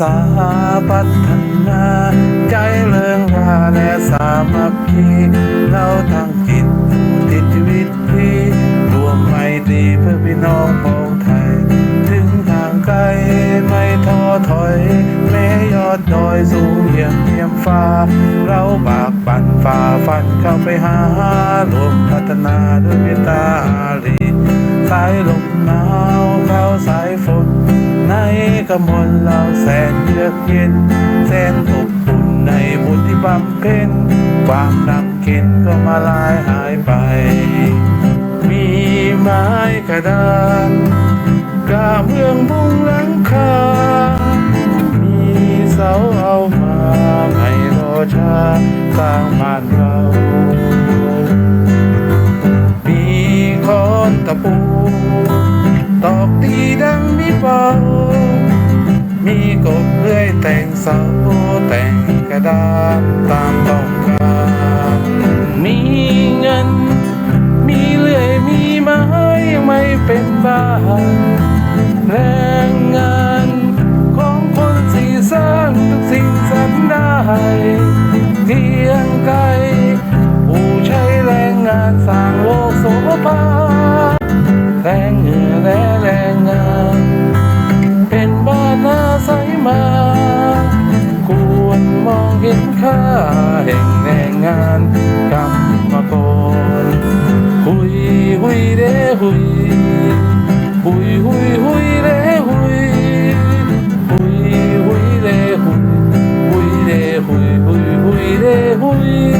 สาพัฒนา ใจเริงราและสามัคคีเราทั้งจิตติดชีวิตที่รวมไมตรีเพื่อพี่น้องพ้องไทย ถึงทางไกลไม่ท้อถอย แม้ยอดดอยสูงเยี่ยมเทียมฟ้า เราบากบั่นฝ่าฟันเข้าไปหารวมพัฒนาด้วยเมตตาอารีสายลมหนาว กมลเราแสนเยือกเย็น แสนอบอุ่นในบุญที่บำเพ็ญความนำเข็นก็มาลายหายไป มีไม้กระดานกาเมืองบุงหลังคา มีเสาเอามาให้รอชาสร้างบ้านเรา มีคอนตะปู ตอกตีดังมีเป่า มีกบเลื่อยแต่งเสาแต่งกระดานตามต้องการมีเงิน มีเลื่อยมีไม้ไม่เป็นบ้านแรงงานของคนสี่สร้างทุกสิ่งสรรได้เทียงไกลผู้ใช้แรงงานสร้างโลกโสภาแรงเหงื่อแรง องเห็นค่าแห่งแรงงานกรรมกรหุยหุยเดหุยหุยหุยหุยเดหุยหุ